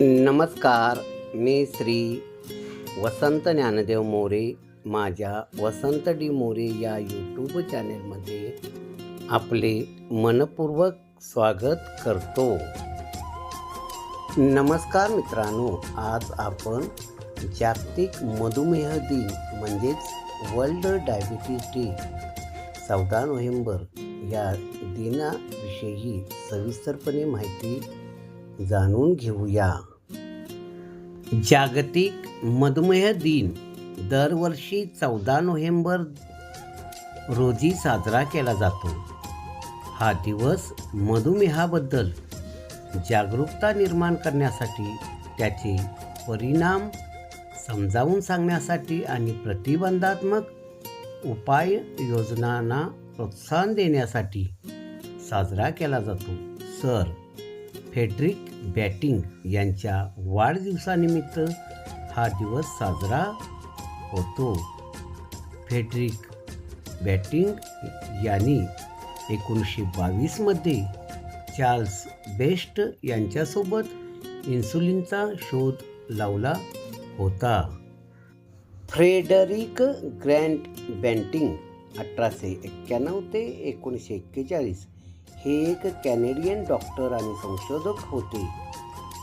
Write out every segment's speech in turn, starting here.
नमस्कार मी श्री वसंत ज्ञानदेव मोरे. माझ्या वसंत डी मोरे या यूट्यूब चॅनेलमध्ये आपले मनपूर्वक स्वागत करतो. नमस्कार मित्रांनो आज आपण जागतिक मधुमेह दिन म्हणजेच वर्ल्ड डायबिटीज डे चौदा नोव्हेंबर या दिनाविषयी सविस्तरपणे माहिती जाणून घेऊया. जागतिक मधुमेह दिन दरवर्षी चौदा नोव्हेंबर रोजी साजरा केला जातो. हा दिवस मधुमेहाबद्दल जागरूकता निर्माण करण्यासाठी त्याचे परिणाम समजावून सांगण्यासाठी आणि प्रतिबंधात्मक उपाययोजनांना प्रोत्साहन देण्यासाठी साजरा केला जातो. सर फेड्रिक बॅटिंग यांच्या वाढदिवसानिमित्त हा दिवस साजरा होतो. फेड्रिक बॅटिंग यांनी एकोणीसशे बावीसमध्ये चार्ल्स बेस्ट यांच्यासोबत इन्सुलिनचा शोध लावला होता. फ्रेडरिक ग्रँड बँटिंग अठराशे एक्क्याण्णव ते एकोणीसशे एक्केचाळीस हे एक कॅनेडियन डॉक्टर आणि संशोधक होते.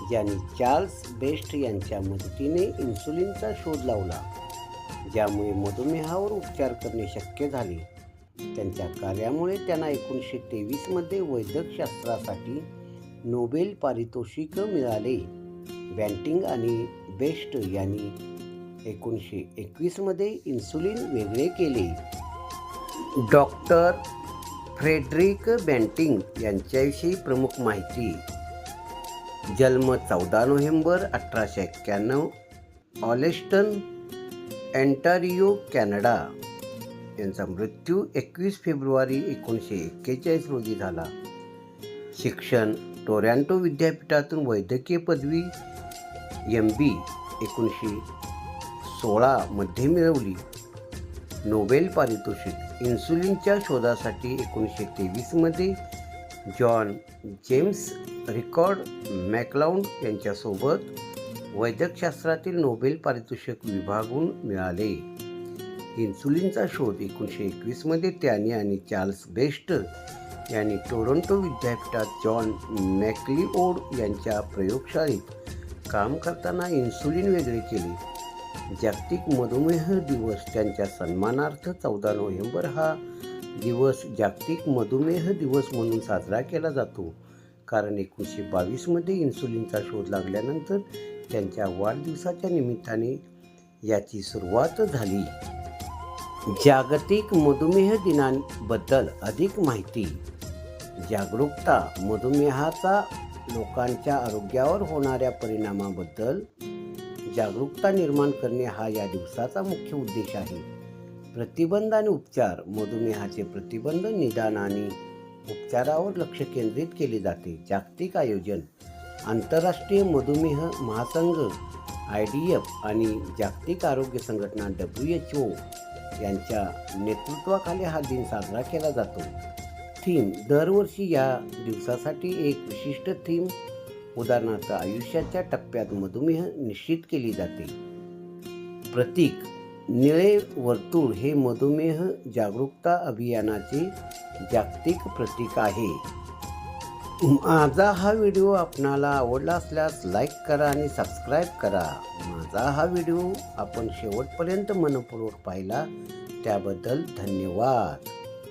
ज्यांनी चार्ल्स बेस्ट यांच्या मदतीने इन्सुलिनचा शोध लावला ज्यामुळे मधुमेहावर उपचार करणे शक्य झाले. त्यांच्या कार्यामुळे त्यांना एकोणीसशे तेवीसमध्ये वैद्यकशास्त्रासाठी नोबेल पारितोषिक मिळाले. बँटिंग आणि बेस्ट यांनी एकोणीसशे एकवीसमध्ये इन्सुलिन वेगळे केले. डॉक्टर फ्रेडरिक बँटिंग यांच्याविषयी प्रमुख माहिती. जन्म चौदा नोव्हेंबर अठराशे एक्क्याण्णव ऑलेस्टन अँटारिओ कॅनडा. यांचा मृत्यू एकवीस फेब्रुवारी एकोणीसशे एक्केचाळीस रोजी झाला. शिक्षण टोरॅन्टो विद्यापीठातून वैद्यकीय पदवी एम बी एकोणीसशे सोळामध्ये मिळवली. नोबेल पारितोषिक इन्सुलिनच्या शोधासाठी एकोणीसशे तेवीसमध्ये जॉन जेम्स रिकॉर्ड मॅकलाउंड यांच्यासोबत वैद्यकशास्त्रातील नोबेल पारितोषिक विभागून मिळाले. इन्सुलिनचा शोध एकोणीसशे एकवीसमध्ये त्याने आणि चार्ल्स बेस्ट यांनी टोरंटो विद्यापीठात जॉन मॅक्लिओड यांच्या प्रयोगशाळेत काम करताना इन्सुलिन वेगळे केले. जागतिक मधुमेह दिवस त्यांच्या सन्मानार्थ चौदा नोव्हेंबर हा दिवस जागतिक मधुमेह दिवस म्हणून साजरा केला जातो. कारण एकोणीसशे बावीसमध्ये इन्सुलिनचा शोध लागल्यानंतर त्यांच्या वाढदिवसाच्या निमित्ताने याची सुरुवात झाली. जागतिक मधुमेह दिनाबद्दल अधिक माहिती. जागरूकता मधुमेहाचा लोकांच्या आरोग्यावर होणाऱ्या परिणामाबद्दल जागरूकता निर्माण करणे हा या दिवसाचा मुख्य उद्देश आहे. प्रतिबंध आणि उपचार मधुमेहाचे प्रतिबंध निदान आणि उपचारावर लक्ष केंद्रित केले जाते. जागतिक आयोजन आंतरराष्ट्रीय मधुमेह महासंघ आय डी एफ आणि जागतिक आरोग्य संघटना डब्ल्यू एच ओ यांच्या नेतृत्वाखाली हा दिन साजरा केला जातो. थीम दरवर्षी या दिवसासाठी एक विशिष्ट थीम उदाहरणार्थ आयुष्याच्या टप्प्यात मधुमेह निश्चित केली जाते. प्रतीक निळे वर्तुळ हे मधुमेह जागरूकता अभियानाचे जागतिक प्रतीक आहे. माझा हा व्हिडिओ आपणाला आवडला असल्यास लाईक करा आणि सबस्क्राईब करा. माझा हा व्हिडिओ आपण शेवटपर्यंत मनपूर्वक पाहिला त्याबद्दल धन्यवाद.